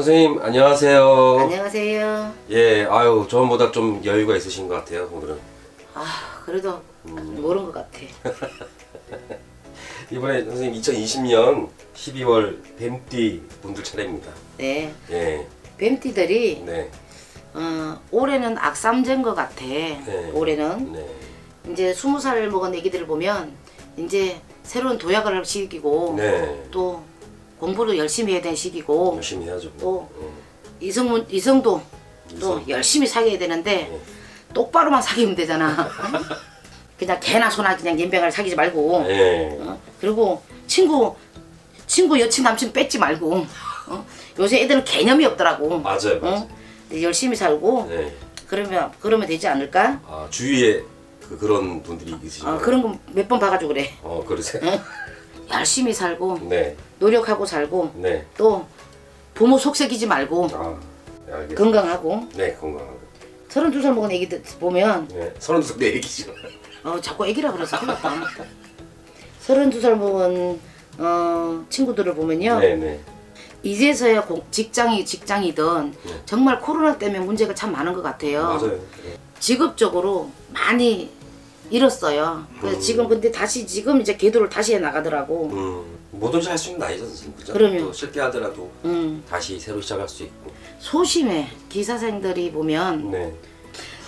선생님 안녕하세요. 안녕하세요. 예, 아유 저번보다 좀 여유가 있으신 것 같아요 오늘은. 아 그래도 모른 것 같아. 이번에 선생님 2020년 12월 뱀띠 분들 차례입니다. 네, 예, 뱀띠들이 네, 어, 올해는 악삼제인 것 같아. 올해는 네, 이제 스무 살 먹은 애기들을 보면 이제 새로운 도약을 할 시기고 네. 또 공부도 열심히 해야 되는 시기고 열심히 해야죠. 또 어, 이성 이성도 또 이성. 열심히 사귀어야 되는데 네. 똑바로만 사귀면 되잖아. 그냥 개나 소나 그냥 연병을 사귀지 말고. 예, 어? 그리고 친구 친구 여친 남친 뺏지 말고 어? 요새 애들은 개념이 없더라고 맞아요, 맞아요. 어? 열심히 살고 네. 그러면 그러면 되지 않을까 아 주위에 그 그런 분들이 있으신 어, 거예요? 그런 거 몇 번 봐가지고 그래 어 그러세요? 열심히 살고 네, 노력하고 살고 네. 또 부모 속색이지 말고 아, 네, 알겠습니다. 건강하고 네, 건강하고. 서른 두살 먹은 애기들 보면 네, 서른 두살 내 얘기죠. 어, 자꾸 애기라 그래서 큰일 났다 서른 두살 먹은 어, 친구들을 보면요 네, 네. 이제서야 공- 직장이 직장이든 네. 정말 코로나 때문에 문제가 참 많은 것 같아요. 맞아요. 네. 직업적으로 많이 잃었어요. 그래서 음. 지금 근데 다시 지금 이제 궤도를 다시 해 나가더라고. 음, 뭐든지 할 수 있는 나이죠, 선생님. 그죠? 그럼요. 또 쉽게 하더라도 음. 다시 새로 시작할 수 있고. 소심해 기사생들이 보면 네.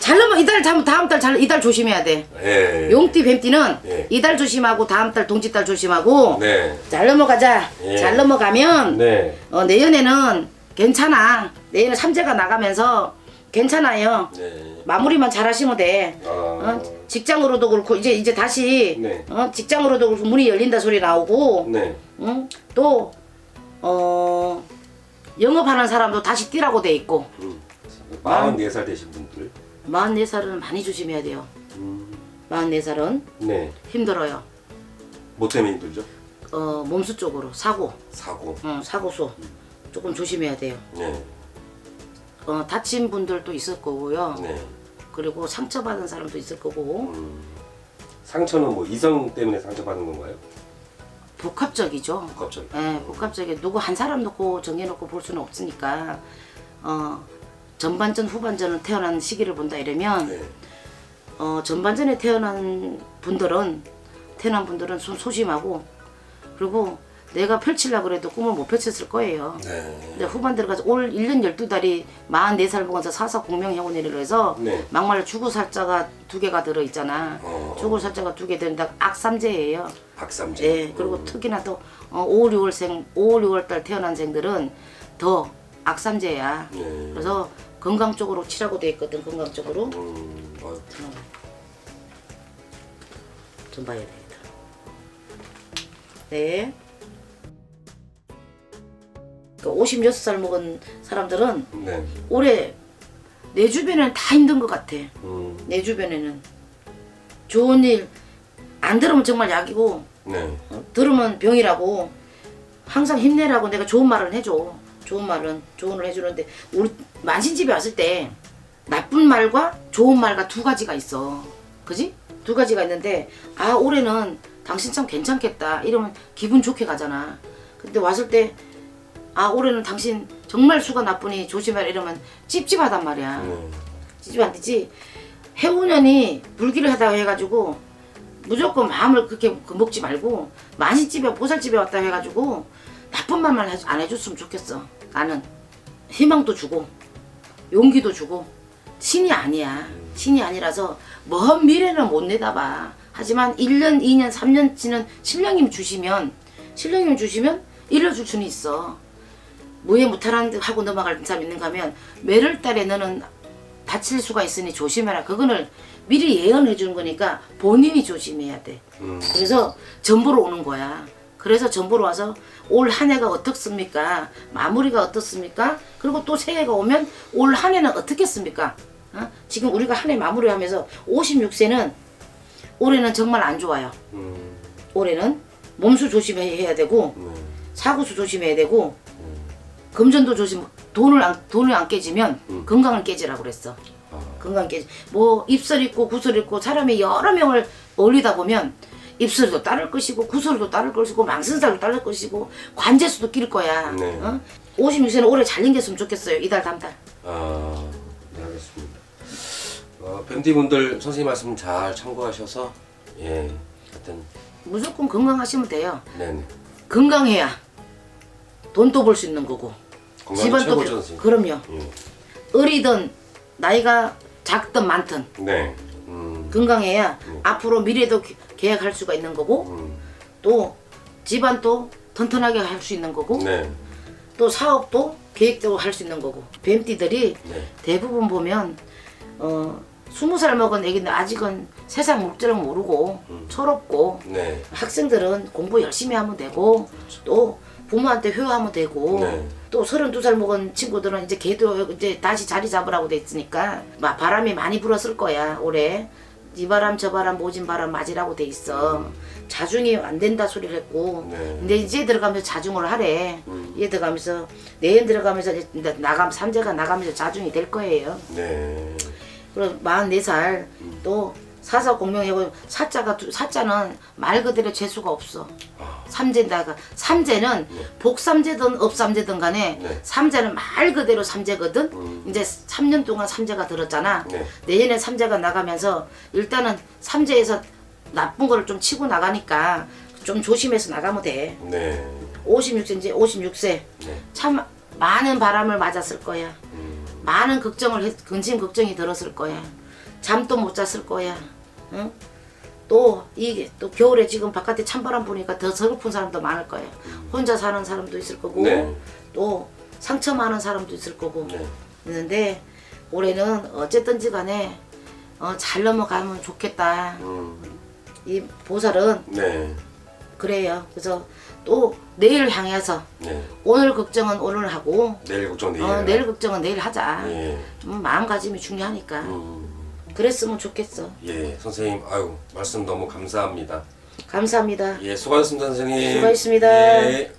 잘 넘어 이달 다음 다음 달 잘 이달 조심해야 돼. 예. 용띠 뱀띠는 예. 이달 조심하고 다음 달 동짓달 조심하고 네. 잘 넘어가자. 예. 잘 넘어가면 네. 어, 내년에는 괜찮아. 내년에 삼재가 나가면서 괜찮아요. 네. 마무리만 잘 하시면 돼. 아. 어? 직장으로도 그렇고 이제 이제 다시 네. 어? 직장으로도 그렇고 문이 열린다 소리 나오고 네. 응? 또 어, 영업하는 사람도 다시 뛰라고 돼 있고 음. 44살 되신 분들. 44살은 많이 조심해야 돼요. 음. 44살은 네. 힘들어요. 뭐 때문에 힘들죠? 어, 몸수 쪽으로 사고, 사고. 어, 사고수 조금 조심해야 돼요. 네. 어, 다친 분들도 있을 거고요. 네. 그리고 상처받은 사람도 있을 거고 음. 상처는 뭐 이성 때문에 상처받은 건가요? 복합적이죠. 갑자기. 예, 복합적이 누구 한 사람 놓고 정해놓고 볼 수는 없으니까 어 전반전 후반전은 태어난 시기를 본다 이러면 네. 어 전반전에 태어난 분들은 태어난 분들은 좀 소심하고 그리고 내가 펼치려고 그래도 꿈을 못 펼쳤을 거예요. 네. 근데 후반 들어가서 올 1년 12달이 44살 먹어서 사사 공명해원이라고 해서 네. 막말 죽을 살자가 두 개가 들어있잖아. 어. 죽을 살자가 두개 들어있다 악삼재예요. 박삼재. 예, 그리고 특히나 또 어, 5, 6월생, 5, 6월 달 태어난 생들은 더 악삼재야. 네. 그래서 건강 쪽으로 치라고 돼 있거든. 건강 쪽으로 음. 어, 좀 봐야 되겠다. 네. 그 56살 먹은 사람들은 네. 올해 내 주변에는 다 힘든 것 같아. 음. 내 주변에는 좋은 일 안 들으면 정말 약이고 네. 어, 들으면 병이라고 항상 힘내라고 내가 좋은 말을 해줘 좋은 말은 조언을 해주는데 우리 만신집에 왔을 때 나쁜 말과 좋은 말과 두 가지가 있어 그지 두 가지가 있는데 아 올해는 당신 참 괜찮겠다 이러면 기분 좋게 가잖아 근데 왔을 때 아 올해는 당신 정말 수가 나쁘니 조심해라 이러면 찝찝하단 말이야. 네. 찝찝 안 되지. 해운년이 불기를 하다가 해가지고 무조건 마음을 그렇게 그 먹지 말고 만신집에 보살집에 왔다 해가지고 나쁜 말만 해- 안 해줬으면 좋겠어. 나는 희망도 주고 용기도 주고 신이 아니야. 신이 아니라서 먼 미래는 못 내다봐. 하지만 1년 2년 3년 지는 신령님 주시면 신령님 주시면 일러줄 수는 있어 무해 무탈한 듯 하고 넘어갈 사람 있는가 하면 매를 달에 너는 다칠 수가 있으니 조심해라. 그거를 미리 예언해 주는 거니까 본인이 조심해야 돼. 음. 그래서 전보로 오는 거야. 그래서 전보로 와서 올 한 해가 어떻습니까? 마무리가 어떻습니까? 그리고 또 새해가 오면 올 한 해는 어떻겠습니까? 어? 지금 우리가 한 해 마무리하면서 56세는 올해는 정말 안 좋아요. 음. 올해는 몸수 조심해야 되고 네. 사고수 조심해야 되고 금전도 조심 돈을 안 돈을 안 깨지면 음. 건강을 깨지라고 그랬어. 아. 건강 깨지. 뭐 입술 있고 구설 있고 사람이 여러 명을 어울리다 보면 입술도 따를 것이고 구설도 따를 것이고 망신살도 따를 것이고 관제수도 낄 거야. 네. 어? 56세는 올해 잘 생겼으면 좋겠어요. 이달 다음 달. 아, 네 알겠습니다. 어, 뱀디 분들 선생님 말씀 잘 참고하셔서 예, 하여튼 무조건 건강하시면 돼요. 네네 건강해야 돈도 벌 수 있는 거고. 집안 또 최고죠 선생님. 그럼요. 예. 어리든 나이가 작든 많든 네. 음, 건강해야 앞으로 미래도 기- 계획할 수가 있는 거고 음, 또 집안도 튼튼하게 할 수 있는 거고 네, 또 사업도 계획대로 할 수 있는 거고 뱀띠들이 네, 대부분 보면 어 스무 살 먹은 애기는 아직은 세상 목적을 모르고 철없고 네, 학생들은 공부 열심히 하면 되고 또 부모한테 효하면 되고 네. 또 서른두 살 먹은 친구들은 이제 걔도 이제 다시 자리 잡으라고 돼 있으니까 막 바람이 많이 불었을 거야 올해 이 바람 저 바람 모진 바람 맞으라고 돼 있어 자중이 안 된다 소리를 했고 네. 근데 이제 들어가면서 자중을 하래 음. 얘 들어가면서 내년 들어가면서 이제 나감 삼재가 나가면서 자중이 될 거예요 네. 그리고 44살 또 사사 공명해고 사자가 두- 사자는 말 그대로 재수가 없어. 아. 삼재다가 삼재는 복삼재든 업삼재든 간에 네. 삼재는 말 그대로 삼재거든. 음. 이제 3년 동안 삼재가 들었잖아. 네. 내년에 삼재가 나가면서 일단은 삼재에서 나쁜 거를 좀 치고 나가니까 좀 조심해서 나가면 돼. 네. 56세인지 56세 네. 참 많은 바람을 맞았을 거야. 음, 많은 걱정을 했, 근심 걱정이 들었을 거야. 잠도 못 잤을 거야. 응? 또 이게 또 겨울에 지금 바깥에 찬바람 부니까 더 서글픈 사람도 많을 거야. 혼자 사는 사람도 있을 거고 네. 또 상처 많은 사람도 있을 거고 네. 있는데 올해는 어쨌든지 간에 어, 잘 넘어가면 좋겠다. 음, 이 보살은 네. 그래요. 그래서 또 내일 향해서 네. 오늘 걱정은 오늘 하고 내일 걱정 내일. 어, 내일 걱정은 내일 하자. 예. 음, 마음가짐이 중요하니까. 음, 그랬으면 좋겠어. 예, 선생님, 아유 말씀 너무 감사합니다. 감사합니다. 예, 수고하셨습니다, 선생님. 수고하셨습니다. 예.